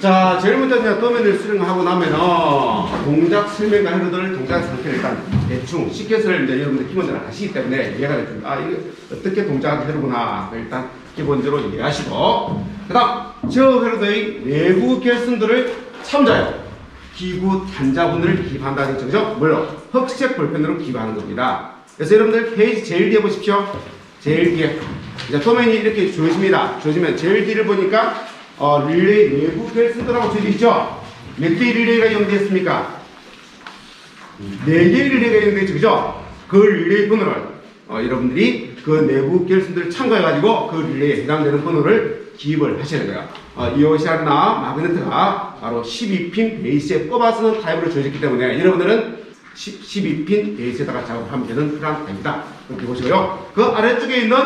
자, 제일 먼저 이제 도면을 수령하고 나면은 동작 설명과 헤로들 동작 상태를 일단 대충 시켜서 이제 여러분들 기본적으로 아시기 때문에 이해가 되죠. 아, 이거 어떻게 동작을 헤르구나. 일단 기본적으로 이해하시고. 그 다음, 저 헤로드의 내부 결승들을 참자요. 기구 단자분을 기입한다는 거죠. 그죠? 물론 흑색 볼펜으로 기입하는 겁니다. 그래서 여러분들 페이지 제일 뒤에 보십시오. 제일 뒤에. 이제 도면이 이렇게 주어집니다. 주어지면 제일 뒤를 보니까 어, 릴레이 내부 주어져 있죠? 몇 개의 릴레이가 이용됐습니까? 네 개의 릴레이가 이용됐죠. 그죠? 그 릴레이 번호를 어, 여러분들이 그 내부 결승들을 참고해가지고 그 릴레이에 해당되는 번호를 기입을 하셔야 돼요. 어, 이오시아나 마그네트가 바로 12핀 베이스에 꼽아 쓰는 타입으로 주어졌기 때문에 여러분들은 10, 12핀 베이스에다가 작업하면 되는 그런 타입이다. 이렇게 보시고요. 그 아래쪽에 있는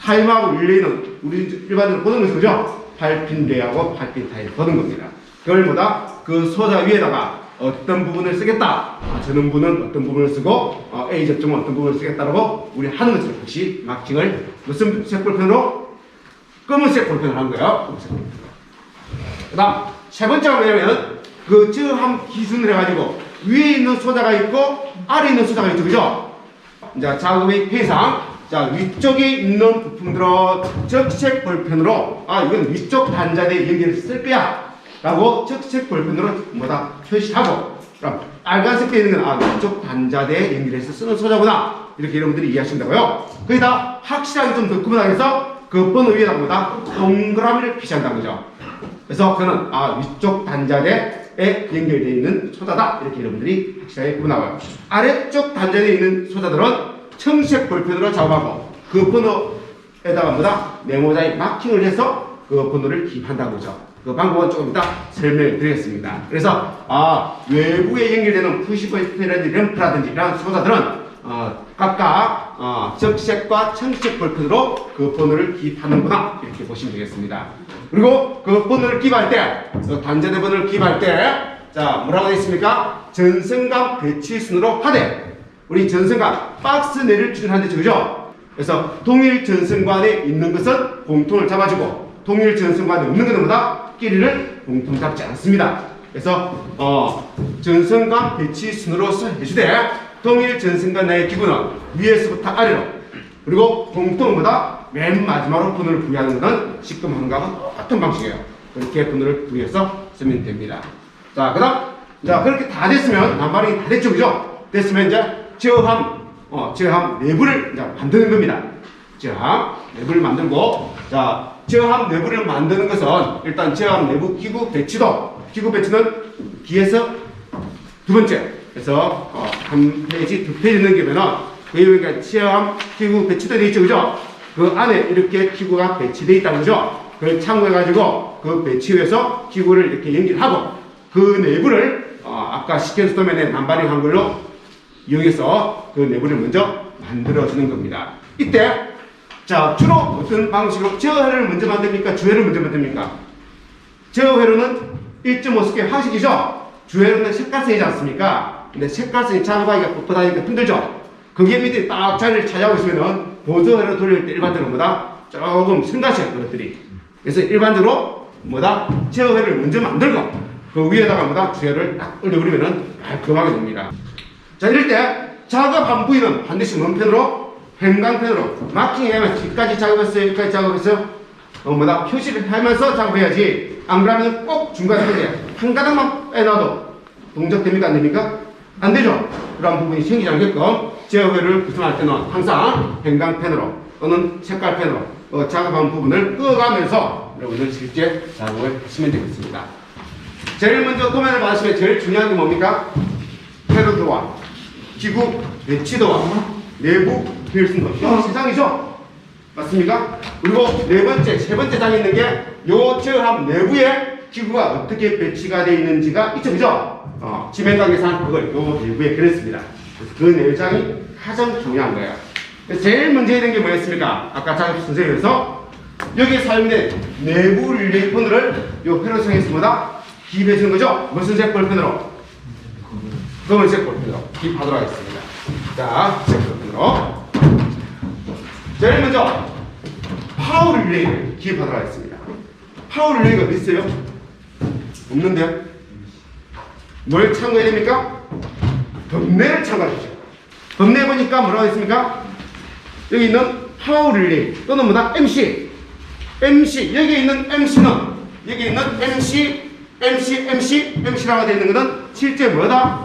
타임하고 릴레이는 우리 일반적으로 보는 것이 그죠? 8핀 레이하고 8핀 타입 보는 겁니다. 그걸 뭐다? 그 소자 위에다가 어떤 부분을 쓰겠다. 아, 분은 어떤 부분을 쓰고 어, A 접점은 어떤 부분을 쓰겠다라고 우리 하는 것처럼 혹시 마킹을 무슨 색 볼펜으로 검은색 볼펜을 한 거예요. 그 다음, 세 번째가 뭐냐면, 그, 저함 기준을 해가지고, 위에 있는 소자가 있고, 아래에 있는 소자가 있죠. 그죠? 자, 작업의 회상. 자, 위쪽에 있는 부품들은 적색 볼펜으로, 아, 이건 위쪽 단자대 연결을 쓸 거야. 라고 적색 볼펜으로 뭐다 표시하고, 그럼 빨간색에 있는 건, 아, 위쪽 단자대 연결해서 쓰는 소자구나. 이렇게 여러분들이 이해하신다고요. 거기다 확실하게 좀 더 구분하기 위해서 그 번호 위에다가 뭐다 동그라미를 표시한다는 거죠. 그래서 그는 아 위쪽 단자대에 연결되어 있는 소자다 이렇게 여러분들이 확실하게 구분하고요. 아래쪽 단자대에 있는 소자들은 청색 볼펜으로 작업하고 그 번호에다가 뭐다 메모장에 마킹을 해서 그 번호를 기입한다는 거죠. 그 방법은 조금 이따 설명을 드리겠습니다. 그래서 아 외부에 연결되는 푸시볼펜이라든지 램프라든지 이런 소자들은 어, 각각 어, 적색과 청색 볼펜으로 그 번호를 기입하는구나 이렇게 보시면 되겠습니다. 그리고 그 번호를 기입할 때 어, 단자대 번호를 기입할 때 자 뭐라고 되어 있습니까? 전선감 배치 순으로 하되 우리 전선감 박스 내를 추진하는데 그죠? 그래서 동일 전선관에 있는 것은 공통을 잡아주고 동일 전선관에 없는 것은 뭐다? 끼리를 공통 잡지 않습니다. 그래서 어, 전선감 배치 순으로서 해주되 동일 전선관 내의 기구는 위에서부터 아래로 그리고 공통보다 맨 마지막으로 분을 부여하는 것은 식금함과는 똑같은 방식이에요. 그렇게 분을 부여해서 쓰면 됩니다. 자, 그 다음, 자, 그렇게 다 됐으면, 난발이 다 됐죠, 그죠? 됐으면 이제 제어함, 어, 제어함 내부를 만드는 겁니다. 제어함 내부를 만들고, 자, 제어함 내부를 만드는 것은 일단 제어함 내부 기구 배치도, 기구 배치는 뒤에서 두 번째. 그래서 어, 한 페이지, 두 페이지 넘기면은 그 여기가 체험 기구 배치되어 있죠, 그죠? 그 안에 이렇게 기구가 배치되어 있다는 거죠. 그걸 참고해가지고 그 배치해서 기구를 이렇게 연결하고 그 내부를 어, 아까 시켄스 도면에 남발링한 걸로 이용해서 그 내부를 먼저 만들어주는 겁니다. 이때 자 주로 어떤 방식으로 제어회를 먼저 만듭니까? 주회를 먼저 만듭니까? 제어회로는 1.5스케일 하식이죠? 주회로는 색깔선이지 않습니까? 근데 색깔선이 작업하기가 뻣뻣하니까 힘들죠? 그게 밑에 딱 자리를 차지하고 있으면은 보조회로 돌릴 때 일반적으로 뭐다? 조금 승가시요 그것들이. 그래서 일반적으로 뭐다? 제어회를 먼저 만들고 그 위에다가 뭐다? 주회를 딱 올려버리면은 깔끔하게 됩니다. 자, 이럴 때 작업한 부위는 반드시 뭔 펜으로? 행강펜으로 마킹해야만 뒤까지 작업했어요, 여기까지 작업했어요. 어, 뭐다? 표시를 하면서 작업해야지. 안 그러면 꼭 중간에 한 가닥만 빼놔도 동작됩니까? 안 됩니까? 안 되죠? 그런 부분이 생기지 않게끔 제어회를 구성할 때는 항상 행강펜으로 또는 색깔펜으로 어, 작업한 부분을 끄어가면서 여러분들 실제 작업을 하시면 되겠습니다. 제일 먼저 도면을 받으시면 제일 중요한 게 뭡니까? 패러드와 기구 배치도와 내부 필승도 이거 세상이죠? 맞습니까? 그리고 네 번째, 세 번째 장에 있는 게요 제어함 내부에 기구가 어떻게 배치가 되어 있는지가 있죠, 그죠? 어, 지명강에서 그걸 요 내부에 그렸습니다. 그래서 그 내장이 가장 중요한 거예요. 제일 해야 되는 게 뭐였습니까? 아까 작업 순서에서 여기에 사용된 내부 릴레이 폰을 요 회로성에서 뭐다? 기입해 주는 거죠? 무슨 색 볼펜으로? 검은색 볼펜으로 기입하도록 하겠습니다. 자, 색 볼펜으로. 제일 먼저 파워 릴레이를 기입하도록 하겠습니다. 파워 릴레이가 어디 있어요? 없는데요? 뭘 참고해야 됩니까? 법내를 참고하십시오. 법내 보니까 뭐라고 했습니까? 여기 있는 파워릴리 또는 뭐다? MC. MC. 여기 있는 MC는 여기 있는 MC, MC, MC, MC라고 되어 있는 것은 실제 뭐다?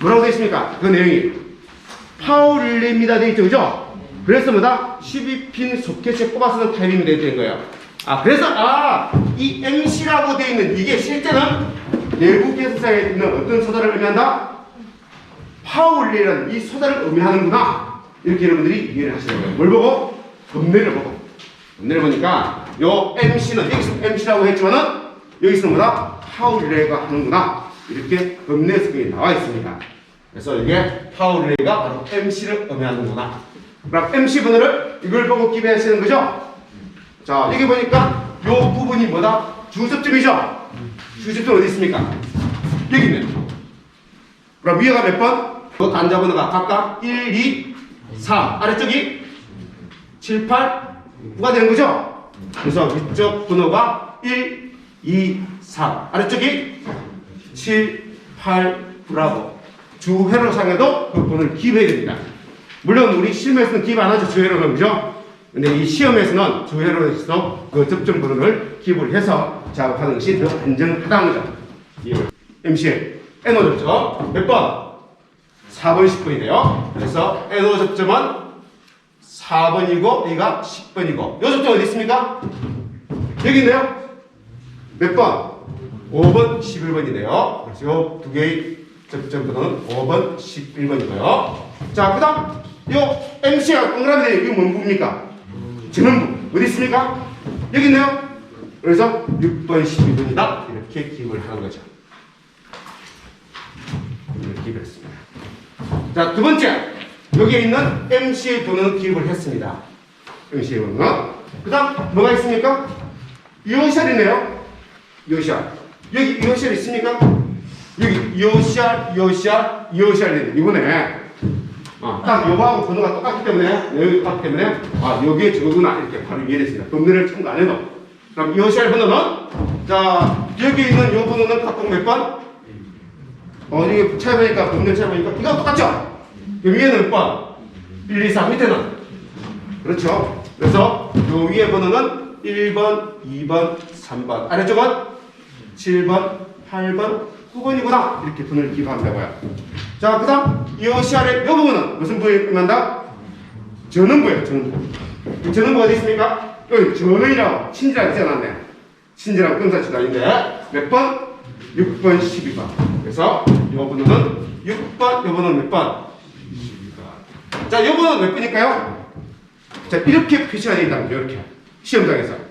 뭐라고 되어 있습니까? 그 내용이 파워릴리입니다 되어 있죠, 그죠? 그래서 뭐다? 12핀 소켓에 꼽아 쓰는 타입이 되어 거예요. 아, 그래서 아, 이 MC라고 되어 있는 이게 실제는 내부 계속사에 있는 어떤 소자를 의미한다? 파울리는 이 소자를 의미하는구나. 이렇게 여러분들이 이해를 하시는 거예요. 뭘 보고? 법례를 보고. 법례를 보니까 요 MC는 여기서 MC라고 했지만은 여기서는 뭐다? 파울리가 하는구나. 이렇게 그게 나와 있습니다. 그래서 이게 파울리가 바로 MC를 의미하는구나. 그럼 MC 번호를 이걸 보고 기배하시는 거죠? 자, 여기 보니까 요 부분이 뭐다? 주접점이죠? 주접점 어디 있습니까? 여기 있네. 그럼 위에가 몇 번? 그 단자 번호가 각각 1, 2, 3. 아래쪽이 7, 8, 9가 되는 거죠? 그래서 위쪽 번호가 1, 2, 3. 아래쪽이 7, 8, 9라고. 주회로 상에도 그 번호를 기입해야 됩니다. 물론 우리 실무에서는 기입 안 하죠. 주회로는 그죠? 근데 이 시험에서는 주회로에서 그 접점 번호를 기입을 해서 작업하는 것이 더 안전하다는 거죠. 기입을. MC, NO 접점 몇 번? 4번, 10번이네요. 그래서 NO 접점은 4번이고 여기가 10번이고 이 접점 어디 있습니까? 여기 있네요. 몇 번? 5번, 11번이네요. 그래서 이두 개의 접점 번호는 5번, 11번이고요. 자, 그 다음 요 MC가 동그라미 이게 뭔 부입니까? 전원부 어디 있습니까? 여기 있네요. 그래서 6번, 12번이다 이렇게 기입을 하는 거죠. 이렇게 기입을 했습니다. 자, 두 번째 여기에 있는 MC의 번호는 기입을 했습니다. MC의 번호. 그 다음 뭐가 있습니까? 요샬이네요. 요샬. 여기 요샬 있습니까? 여기 요샬, 요샬, 요샬 이거네. 아, 딱 요거하고 번호가 똑같기 때문에 여기 똑같기 때문에 아 여기에 저거구나 이렇게 바로 이해됐습니다. 법례를 참고 안 해도 그럼 요시알 번호는 자 여기 있는 요 번호는 각각 몇 번? 어 이게 차이 보니까 법례 차이 보니까 이거 똑같죠? 요 위에는 몇 번? 1, 2, 3 밑에는 그렇죠. 그래서 요 위에 번호는 1번, 2번, 3번 아래쪽은 7번, 8번, 9번이구나 이렇게 번호를 기입한다고요. 자, 그 다음, 요시알의 요 부분은 무슨 부에 의미한다? 전원부예요, 전원부. 이 전원부 어디 있습니까? 여기 전원이라고, 친지라고 써놨네. 친지라고 끔사치도 아닌데, 몇 번? 6번, 12번. 그래서 요 번호는 6번, 요 번호는 몇 번? 12번. 자, 요 번호는 몇 번일까요? 자, 이렇게 표시가 되어 있다는 이렇게. 시험장에서.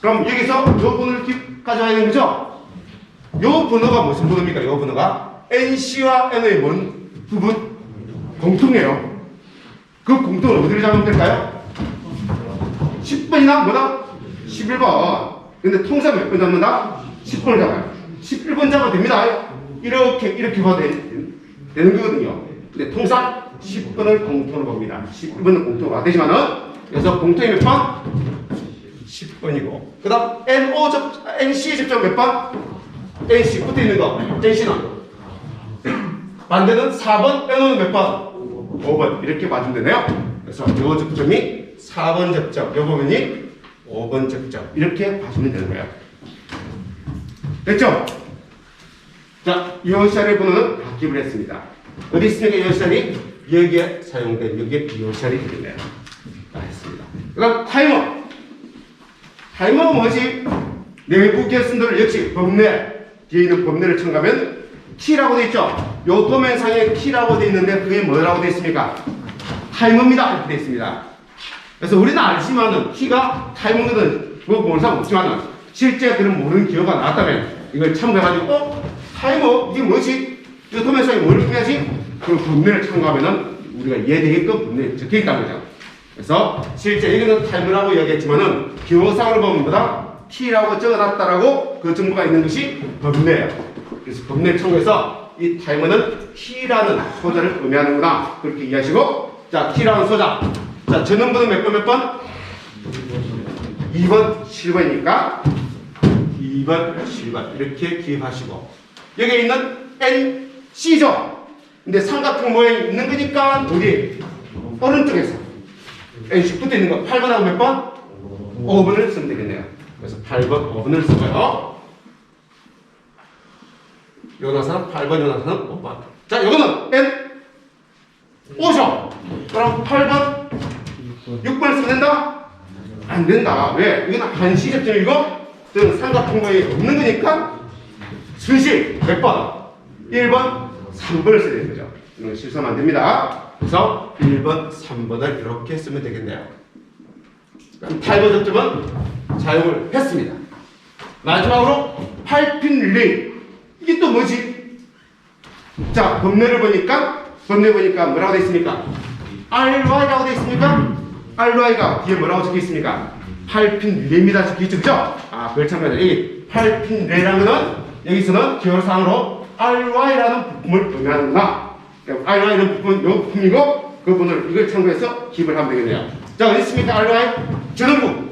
그럼 여기서 요 번호를 기- 가져와야 되는 거죠? 요 번호가 무슨 번호입니까? 요 번호가 NC와 뭔 부분? 공통이에요. 그 공통을 어디로 잡으면 될까요? 10번이나 뭐다? 11번. 근데 통상 몇 번 잡는다? 10번을 잡아요. 11번 잡아도 됩니다. 이렇게, 이렇게 봐도 되, 되는 거거든요. 근데 통상 10번을 공통으로 봅니다. 11번은 공통으로 되지만은, 그래서 공통이 몇 번? 10번이고. 그 다음, NO 접, NC 접점 몇 번? NC 붙어 있는 거. NC는? 반대는 4번, 빼놓은 몇 번? 5번. 이렇게 봐주면 되네요. 그래서 요 접점이 4번 접점, 요 부분이 5번 접점. 이렇게 봐주면 되는 거예요. 됐죠? 자, 요시알의 번호는 바뀌을 했습니다. 어디 있습니까, 요시알이? 여기에 사용된 여기에 요시알이 되겠네요. 다 했습니다. 그 다음, 타이머. 뭐지? 내부 계승들 역시 법례, 뒤에 있는 법례를 첨가하면 키라고 되어 있죠? 요 도면상에 키라고 되어 있는데 그게 뭐라고 되어 있습니까? 타이머입니다. 이렇게 되어 있습니다. 그래서 우리는 알지만은 키가 타이머거든 그거 보는 사람 없지만은 실제 그런 모르는 기호가 나왔다면 이걸 참고해가지고 어? 타이머? 이게 뭐지? 이 도면상에 뭘 해야지? 그 법례를 참고하면은 우리가 이해되게끔 법례에 적혀 있다는 거죠. 그래서 실제 여기는 타이머라고 이야기했지만은 기호상으로 보면 보다 T라고 적어놨다라고 그 정보가 있는 것이 법례예요. 그래서 법례 참고해서 이 타이머는 T라는 소자를 의미하는구나 그렇게 이해하시고 자 T라는 소자 자 전원부는 몇번 몇 번? 2번 7번이니까 2번, 7번 이렇게 기입하시고 여기에 있는 N, C죠. 근데 삼각형 모양이 있는 거니까 어디? 오른쪽에서 붙어 있는 거 8번하고 몇 번? 5번을 쓰면 되겠네요. 그래서 8번, 5번을 쓰고요. 요나사는 8번, 요나사는 5번. 자, 이거는 N 5죠. 그럼 8번, 6번을 쓰면 된다? 안 된다. 왜? 이건 한시 접점이고, 또는 삼각형모양이 없는 거니까, 순식 몇 번? 1번, 3번을 써야 되는 거죠. 이건 실수하면 안 됩니다. 그래서 1번, 3번을 이렇게 쓰면 되겠네요. 그럼 8번 접점은 사용을 했습니다. 마지막으로 8핀 릴레이. 이게 또 뭐지? 자, 법례를 보니까, 법례 보니까 뭐라고 되어 있습니까? RY라고 되어 있습니까? RY가 뒤에 뭐라고 적혀 있습니까? 8핀 릴레이입니다. 적혀 있죠, 그죠? 아, 돼. 여기 8핀 릴레이라는 거는 여기서는 기호상으로 RY라는 부품을 의미하는구나. 그러니까 RY는 부품은 이 부품이고, 그 부분을 이걸 참고해서 기입을 하면 되겠네요. 자, 어디 있습니까? RY? 전원부.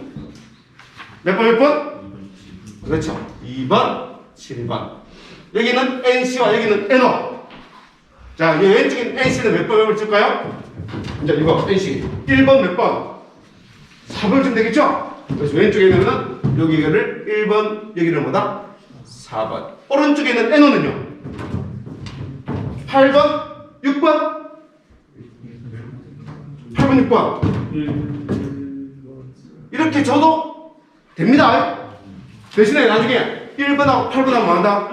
몇 번, 몇 번? 그렇죠. 2번, 7번. 여기는 NC와 여기는 NO. 자, 이 왼쪽에 NC는 몇 번을 줄까요? 이제 이거 NC. 1번 몇 번? 4번을 주면 되겠죠? 그래서 왼쪽에 있는 여기를 1번, 여기는 뭐다? 4번. 오른쪽에 있는 NO는요? 8번, 6번? 8번, 6번. 이렇게 줘도 됩니다. 대신에 나중에 1번하고 8번하고 뭐 한다?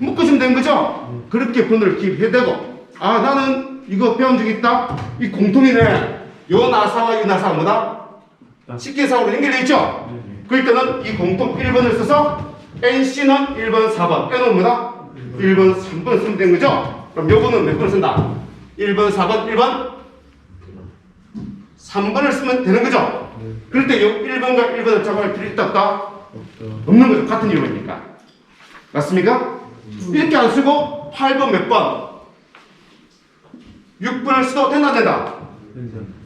묶으시면 되는 거죠? 그렇게 기입해야 되고, 아, 나는 이거 배운 적 있다? 이 공통이네. 요 나사와 이 나사가 뭐다? 식계상으로 연결되어 있죠? 그럴 때는 이 공통 1번을 써서 NC는 1번, 4번, N은 뭐다? 1번, 3번 쓰면 되는 거죠? 그럼 요거는 몇 번 쓴다? 1번, 4번, 1번, 3번을 쓰면 되는 거죠? 그럴 때 요 1번과 1번을 작업할 필요 있다 없다? 없는 거죠. 같은 이름이니까. 맞습니까? 이렇게 안 쓰고 8번 몇 번? 6번을 써도 된다 안 된다?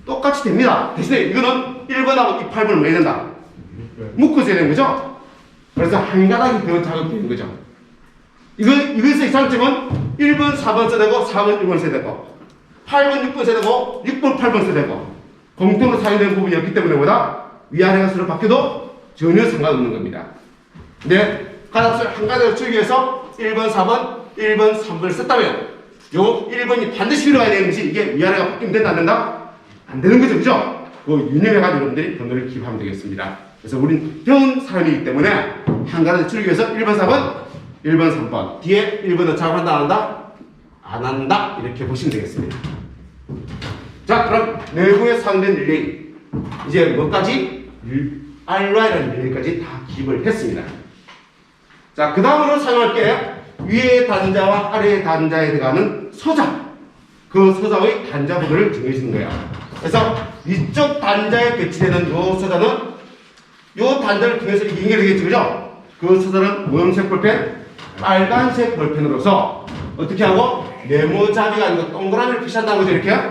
똑같이 됩니다. 대신에 이거는 1번하고 이 8번을 왜 된다? 묶어줘야 되는 거죠? 그래서 한 가닥이 더 작업되는 거죠. 이거, 이것의 장점은 1번, 4번 써야 되고 4번, 1번 써야 되고 8번, 6번 써야 되고 6번, 8번 써야 되고 공통으로 사용되는 부분이 없기 때문에 보다 위아래가 서로 바뀌어도 전혀 상관없는 겁니다. 근데 가닥수를 한 가닥을 줄이기 위해서 1번, 4번, 1번, 3번을 썼다면 요 1번이 반드시 들어가야 되는 것이 이게 위아래가 바뀌면 된다 안 된다? 안 되는 거죠. 그죠? 그 유념해가지고 여러분들이 번호를 기입하면 되겠습니다. 그래서 우린 배운 사람이기 때문에 한 가닥을 줄이기 위해서 1번, 4번, 1번, 3번 뒤에 1번을 작업한다 안 한다? 안 한다 이렇게 보시면 되겠습니다. 자 그럼 내부에 사용된 릴레이 이제 뭐까지? RY라는 릴레이까지 다 기입을 했습니다. 자, 그 다음으로 사용할 게 위의 단자와 아래의 단자에 들어가는 소자. 그 소자의 단자 번호를 정해주는 거야. 그래서 이쪽 단자에 배치되는 요 소자는 요 단자를 통해서 이게 연결되겠죠, 그죠? 그 소자는 모형색 볼펜, 빨간색 볼펜으로서 어떻게 하고 네모잡이가 아니고 동그라미를 표시한다는 거죠, 이렇게.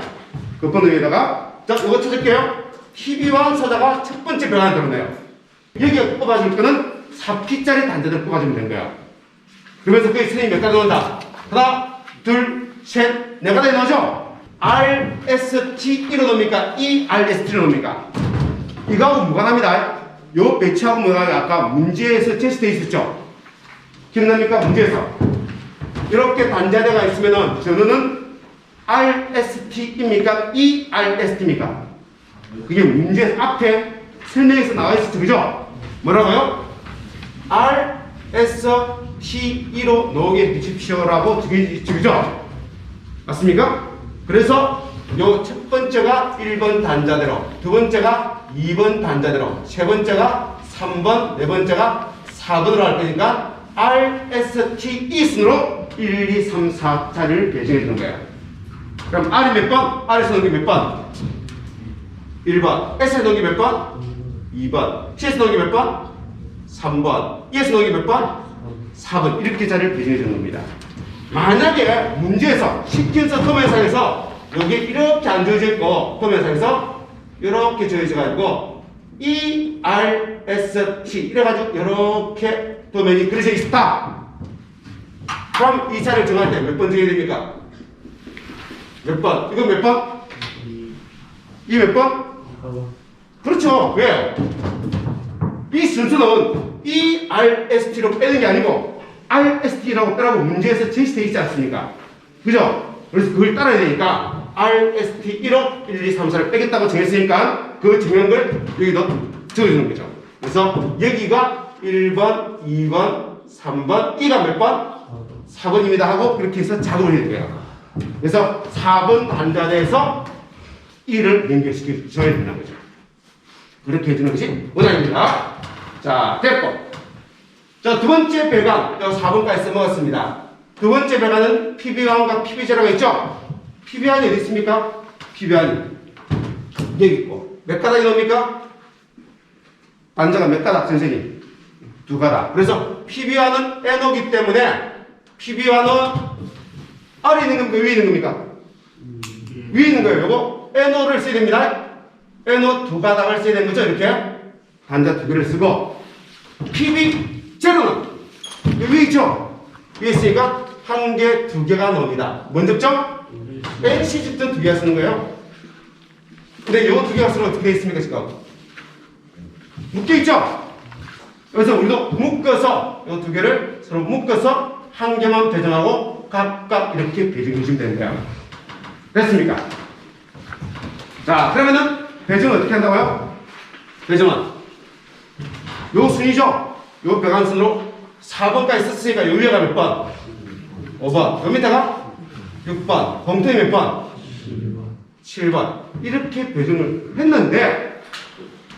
그 번호 위에다가 자, 이거 찾을게요. TV와 소자가 첫 번째 변환이 되는데요. 여기에 뽑아줄 거는 4P짜리 단자를 뽑아주면 된 거야. 그러면서 그게 선생님이 몇 가지 넣는다? 하나, 둘, 셋, 네 가지 넣어줘. RST1로 넣습니까? ERST로 넣습니까? 이거하고 무관합니다. 요 배치하고 무관하게 아까 문제에서 제시되어 있었죠? 기억납니까? 문제에서. 이렇게 단자대가 있으면은 전원은 RST입니까? ERST입니까? 그게 문제 앞에 설명에서 나와 있었죠, 그죠? 뭐라고요? R, S, T, E로 놓게 비춥시오라고 적혀 있죠, 그죠? 맞습니까? 그래서 요 첫 번째가 1번 단자대로, 두 번째가 2번 단자대로, 세 번째가 3번, 네 번째가 4번으로 할 거니까 R, S, T, E 순으로 1, 2, 3, 4자리를 배정해 주는 거예요. 그럼 R이 몇 번? R에서 넣은 게몇 번? 1번. S에서 넣은 게몇 번? 2번. T에서 넣은 게몇 번? 3번. E에서 넣은 게몇 번? 4번. 이렇게 자리를 배정해 주는 겁니다. 만약에 문제에서 시킨서 도면상에서 여기 이렇게 안 주어져 있고 도면상에서 이렇게 주어져 가지고 E, R, S, T 이래가지고 이렇게 도면이 그려져 있다. 그럼 이 차를 정할 때 몇 번 정해야 됩니까? 몇 번? 이거 몇 번? 이 몇 번? 그렇죠. 왜? 이 순서는 E, R, S, T로 빼는 게 아니고 R, S, T라고 빼라고 문제에서 제시되어 있지 않습니까? 그죠? 그래서 그걸 따라야 되니까 R, S, T 1호 1, 2, 3, 4를 빼겠다고 정했으니까 그 정한 걸 여기다 적어주는 거죠. 그래서 여기가 1번, 2번, 3번, 이가 몇 번? 4번입니다 하고 그렇게 해서 작업을 해야 돼요. 그래서 4번 단자대에서 1을 연결시켜 줘야 된다는 거죠. 그렇게 해주는 것이 원칙입니다. 자, 됐고. 자, 두 번째 배관, 여기 4번까지 써먹었습니다. 두 번째 배관은 PB1과 PB0가 있죠? PB1이 어디 있습니까? PB1이 여기 있고. 몇 가닥이 나옵니까? 단자가 몇 가닥, 선생님? 두 가닥. 그래서 PB1은 NO기 때문에 PB1은 아래 있는 겁니까? 위에 있는 겁니까? 위에 있는 거예요. 요거 NO를 써야 됩니다. NO 두 가닥을 써야 되는 거죠. 이렇게 단자 두 개를 쓰고 PB 제로는 여기 위에 있죠. 위에 있으니까 한 개, 두 개가 나옵니다. 뭔 접점? NC 집점 두 개가 쓰는 거예요. 근데 요두 개가 쓰면 어떻게 돼 있습니까 지금? 묶여 있죠. 그래서 우리도 묶어서 요두 개를 서로 묶어서 한 개만 배정하고 각각 이렇게 배정해 주시면 되는 거예요. 됐습니까? 자, 그러면은 배정은 어떻게 한다고요? 배정은 요 순이죠? 요 배관순으로 4번까지 썼으니까 요 위에가 몇 번? 5번. 요 밑에가 6번. 공통이 몇 번? 7번. 이렇게 배정을 했는데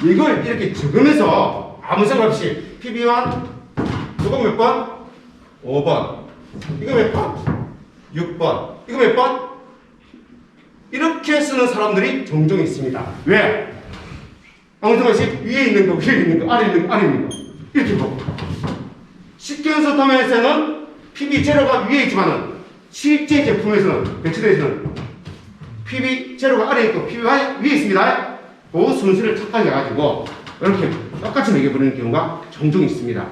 이걸 이렇게 적으면서 아무 생각 없이 PB1 이거 몇 번? 5번. 이거 몇 번? 6번. 이거 몇 번? 이렇게 쓰는 사람들이 종종 있습니다. 왜? 아무 생각 없이 위에 있는 거, 위에 있는 거, 아래 있는 거, 아래 있는 거. 이렇게. 쉽게 해서 도면에서는 PB 제로가 위에 있지만은 실제 제품에서는 배치대에서는 PB 제로가 아래에 있고 PB 위에 있습니다. 그 순서를 착각해 가지고 이렇게 똑같이 매겨버리는 경우가 종종 있습니다.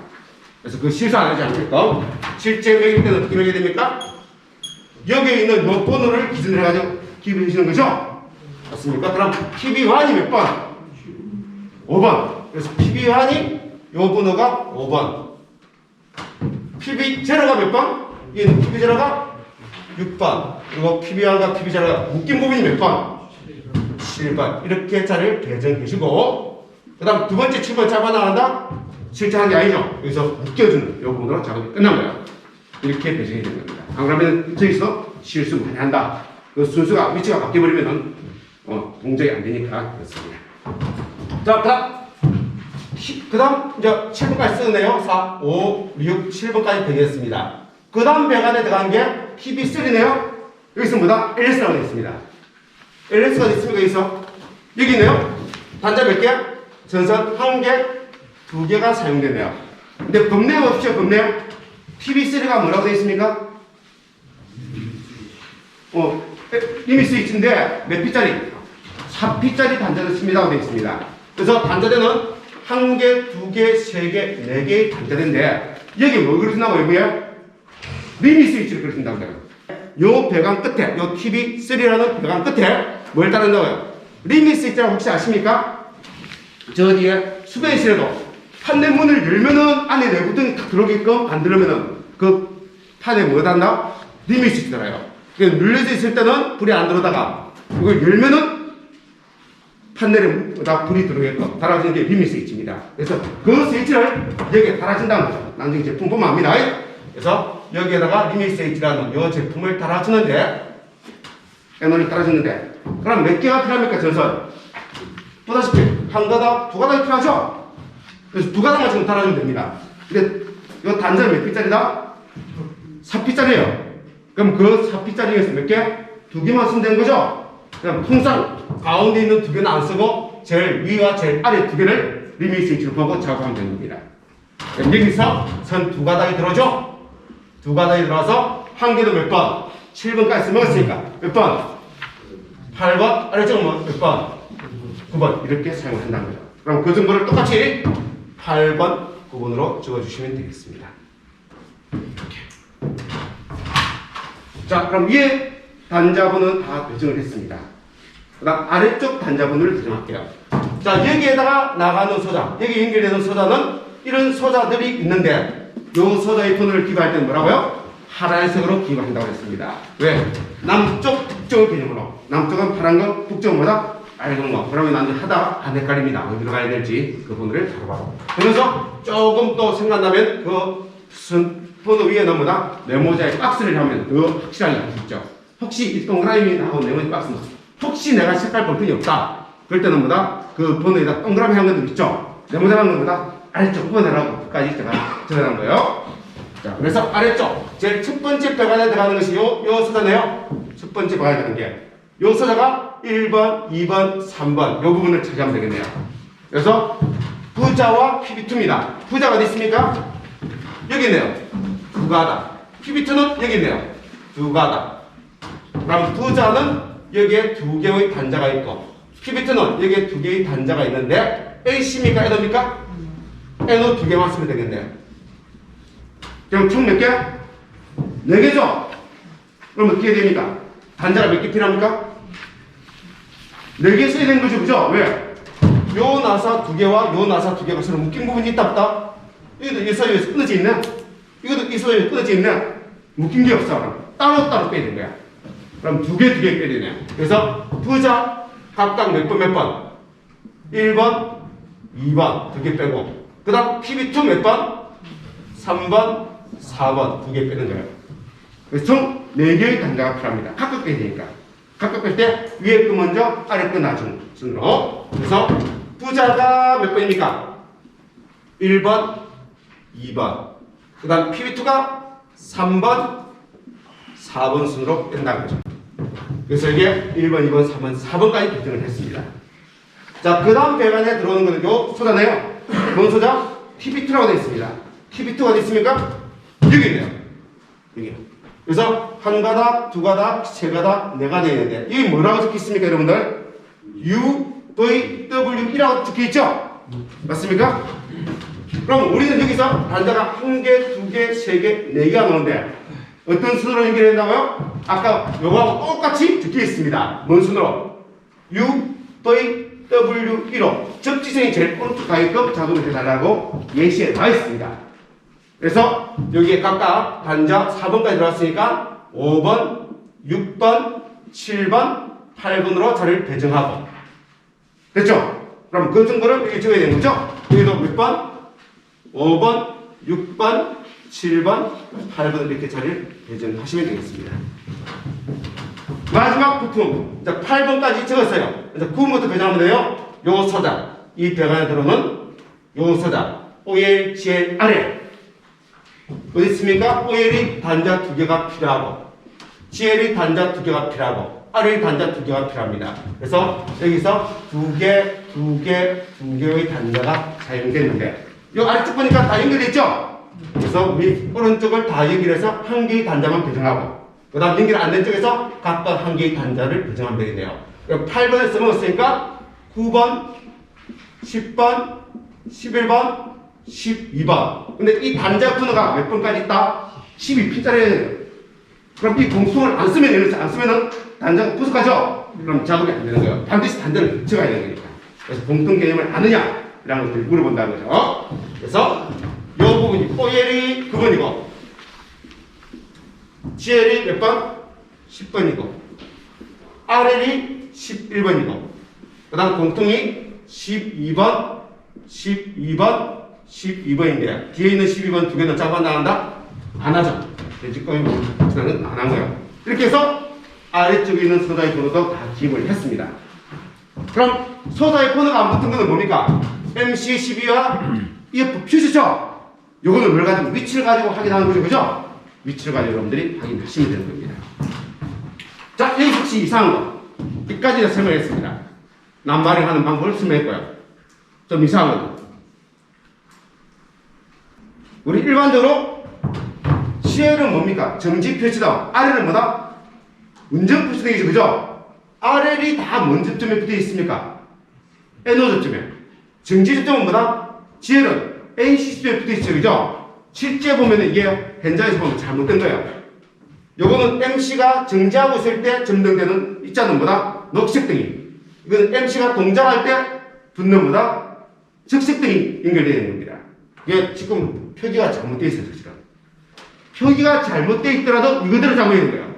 그래서 그 실수 안 하지 않겠고 실제 매길 때는 어떻게 매겨야 됩니까? 여기에 있는 요 번호를 기준으로 해가지고 기입해 주시는 거죠? 맞습니까? 그럼 PB1이 몇 번? 5번. 그래서 PB1이 요 번호가 5번. PB0가 몇 번? 이 PB0가 6번. 그리고 PB1과 PB0가 묶인 부분이 몇 번? 7번. 이렇게 자리를 배정해 주시고, 그 다음 두 번째 7번 잡아나간다? 실제한 게 아니죠. 여기서 묶여주는 요 부분으로 작업이 끝난 거예요. 이렇게 배정이 되는 겁니다. 안 그러면 저기서 실수 많이 한다. 그 순수가, 위치가 바뀌어버리면은, 어, 동작이 안 되니까 그렇습니다. 자, 그 다음. 그 다음 이제 7번까지 쓰네요. 4, 5, 6, 7번까지 되겠습니다. 그 다음 배관에 들어간 게 PB3네요. 여기서 뭐다? LS라고 되어 있습니다. LS가 어디 있습니까? 여기서. 여기 있네요. 단자 몇 개? 전선 한 개, 두 개가 사용되네요. 근데 법내용 없죠? 법내용? PB3가 뭐라고 되어 있습니까? 어, 이미 스위치인데 몇 P짜리? 4P짜리 단자를 씁니다고 되어 있습니다. 그래서 단자대는 한 개, 두 개, 세 개, 네 개의 단자대인데 여기 뭐 그려진다고 여기에? 리미 스위치를 그려진다고 해요. 요 배관 끝에, 요 TV3라는 배관 끝에 뭘 따른다고요? 리미 스위치라고 혹시 아십니까? 저 뒤에 수배실에도 판내 문을 열면은 안에 내구등이 탁 들어오게끔 만들려면은 그 판에 뭐 단다? 리미 스위치 달아요. 그러니까 눌려져 있을 때는 불이 안 들어오다가 이걸 열면은 판넬에 다 불이 들어오게끔 달아주는 게 리미 스위치입니다. 그래서 그 스위치를 여기에 달아준다는 거죠. 나중에 제품 보면 압니다. 그래서 여기에다가 리미 스위치라는 이 제품을 달아주는데 에너를 달아주는데 그럼 몇 개가 필요합니까 전선? 보다시피 한 가닥, 두 가닥이 필요하죠? 그래서 두 가닥만 지금 달아주면 됩니다. 근데 이 단자는 몇 피짜리다? 4피짜리예요. 그럼 그 4피짜리 에서 몇 개? 두 개만 쓰면 되는 거죠? 그럼 통상 가운데 있는 두 개는 안 쓰고 제일 위와 제일 아래 두 개를 리미 스위치로 보고 작업하면 되는 겁니다. 여기서 선 두 가닥이 들어오죠? 두 가닥이 들어와서 한 개도 몇 번? 7번까지 써먹었으니까 몇 번? 8번? 아래쪽은 뭐몇 번? 9번 이렇게 사용한다는 거죠. 그럼 그 정보를 똑같이 8번, 구분으로 적어주시면 되겠습니다. 이렇게. 자, 그럼 위에 단자번호는 다 배정을 했습니다. 그 다음 아래쪽 단자번호를 배정할게요. 자, 여기에다가 나가는 소자, 여기 연결되는 소자는 이런 소자들이 있는데, 요 소자의 번호를 기부할 때는 뭐라고요? 파란색으로 기부한다고 했습니다. 왜? 남쪽, 북쪽 개념으로. 남쪽은 파란 거, 북쪽은 뭐다? 빨간 거. 그러면 나는 하다 안 헷갈립니다. 어디로 가야 될지 그 번호를 바로바로. 그래서 조금 또 생각나면 그 무슨 번호 위에 넘어다 메모자에 박스를 하면 더 확실하게 알겠죠. 혹시 이 동그라미 하고 네모지 박스는 혹시 내가 색깔 볼펜이 없다. 그럴 때는 뭐다? 그 번호에다 동그라미 한 것도 있죠. 네모자한 것보다 아래쪽 번호라고 끝까지 제가 적어놓은 거예요. 자, 그래서 아래쪽 제일 첫 번째 배관에 들어가는 것이 요, 요 소자네요. 첫 번째 배관에 들어가는 게. 요 소자가 1번, 2번, 3번 요 부분을 차지하면 되겠네요. 그래서 부자와 PB2입니다. 부자가 어디 있습니까? 여기 있네요. 두 가닥. PB2는 여기 있네요. 두 가닥. 그럼 부자는 여기에 두 개의 단자가 있고 PB2는 여기에 두 개의 단자가 있는데 AC입니까? N입니까? N은 두 개만 쓰면 되겠네요. 그럼 총 몇 개? 네 개죠? 그럼 어떻게 됩니까? 단자가 몇 개 필요합니까? 네 개 써야 되는 거죠, 그죠? 왜? 요 나사 두 개와 요 나사 두 개가 서로 묶인 부분이 있다, 없다? 이것도 이 사이에서 끊어져 있네? 이것도 이 사이에 끊어져 있네? 묶인 게 없어, 그럼. 따로따로 빼야 되는 거야. 그럼 두 개, 두 개 빼야 되네. 그래서 부자 각각 몇 번, 몇 번? 1번, 2번 두 개 빼고. 그 다음 PB2 몇 번? 3번, 4번 두 개 빼는 거예요. 그래서 총 4개의 단자가 필요합니다. 각각 빼야 되니까. 각각 뺄때 위에 거 먼저, 아래 거 나중 순으로. 그래서 부자가 몇 번입니까? 1번, 2번. 그 다음 PB2가 3번, 4번 순으로 뺀다는 거죠. 그래서 이게 1번, 2번, 3번, 4번까지 결정을 했습니다. 자, 그 다음 배관에 들어오는 거는 요 소자네요. 뭔 소자? TB2라고 되어 있습니다. TB2가 어디 있습니까? 여기 있네요. 여기요. 그래서 한 가닥, 두 가닥, 세 가닥, 네 가닥 있는데 이게 뭐라고 적혀 있습니까, 여러분들? U, V, W이라고 적혀 있죠? 맞습니까? 그럼 우리는 여기서 단자가 한 개, 두 개, 세 개, 네 개가 나오는데 어떤 순으로 연결된다고요? 아까 요거하고 똑같이 적혀 있습니다. 뭔 순으로? U, V, W, 1호 접지선이 제일 오른쪽 가격급 작업을 해달라고 예시에 나와 있습니다. 그래서 여기에 각각 단자 4번까지 들어왔으니까 5번, 6번, 7번, 8번으로 자리를 배정하고 됐죠? 그럼 그 정보를 여기 적어야 되는 거죠? 여기도 몇 번? 5번, 6번, 7번, 8번 이렇게 자리를 배정하시면 되겠습니다. 마지막 부품. 자, 8번까지 적었어요. 그래서 9번부터 배정하면 돼요. 요 소자. 이 배관에 들어오는 요 소자. OL, GL, 아래. 어디 있습니까? OL이 단자 두 개가 필요하고, GL이 단자 두 개가 필요하고, R이 단자 두 개가 필요합니다. 그래서 여기서 두 개, 두 개, 두 개의 단자가 사용됐는데, 요 아래쪽 보니까 다 연결됐죠? 그래서 우리 오른쪽을 다 연결해서 한 개의 단자만 배정하고, 그 다음 연결 안 된 쪽에서 각각 한 개의 단자를 배정하면 되겠네요. 그럼 8번에 써먹었으니까 9번, 10번, 11번, 12번. 근데 이 단자 번호가 몇 번까지 있다? 12pin짜리예요. 그럼 이 공통을 안 쓰면 되는 안 쓰면은 단자가 부족하죠? 그럼 작업이 안 되는 거예요. 반드시 단자를 적어야 되는 거니까. 그래서 공통 개념을 아느냐? 이라는 것들을 물어본다는 거죠. 그래서 이 부분이 OL이 9번이고 GL이 몇 번? 10번이고 RL이 11번이고 그 다음 공통이 12번, 12번, 12번인데 뒤에 있는 12번 두 개는 잡아 나간다? 안 하죠. 돼지꺼이 지나는 안한 거예요. 이렇게 해서 아래쪽에 있는 소자의 번호도 다 기입을 했습니다. 그럼 소자의 번호가 안 붙은 거는 뭡니까? MC12와 EF 표시죠? 요거는 뭘 가지고 위치를 가지고 확인하는 거죠, 그죠? 위치를 가지고 여러분들이 확인하시면 되는 겁니다. 자, 여기 혹시 이상한 거. 여기까지 설명했습니다. 남발행하는 방법을 설명했고요. 좀 이상한 거. 우리 일반적으로 CL은 뭡니까? 정지 표시다. R은 뭐다? 운전 표시되겠죠, 그죠? RL이 다 뭔 접점에 붙어 있습니까? NO 접점에. 정지 접점은 뭐다? GL은 N 시스템에 붙어 있죠, 그죠? 실제 보면은 이게 현장에서 보면 잘못된 거예요. 요거는 MC가 정지하고 있을 때 점등되는 입자등보다 녹색등이. 이거는 MC가 동작할 때 붙는 보다 적색등이 연결되어 있는 겁니다. 이게 지금 표기가 잘못되어 있어요, 지금. 표기가 잘못되어 있더라도 이거대로 잡아야 되는 거예요.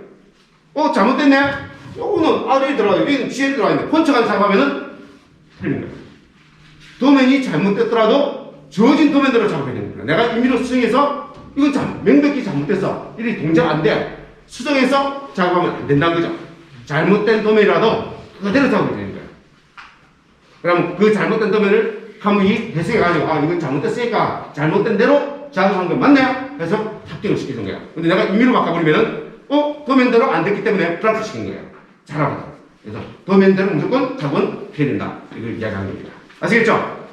어, 잘못됐네? 요거는 R에 들어가, 여기는 G에 들어가 있는데, 폰처가 작업하면은 틀린 거예요. 도면이 잘못됐더라도 주어진 도면대로 작업해야 되는 거예요. 내가 임의로 수정해서 이건 잘, 명백히 잘못됐어. 이리 동작 안 돼. 수정해서 작업하면 안 된다는 거죠. 잘못된 도면이라도 그대로 작업해야 되는 거예요. 그럼 그 잘못된 도면을 이 해석해가지고, 아, 이건 잘못됐으니까 잘못된 대로 작업한 건 맞네? 해서 합격을 시키는 거예요. 근데 내가 임의로 바꿔버리면은, 어? 도면대로 안 됐기 때문에 플러스 시킨 거예요. 잘하고. 그래서 도면대로 무조건 작업은 피해야 된다. 이걸 이야기하는 겁니다. 아시겠죠?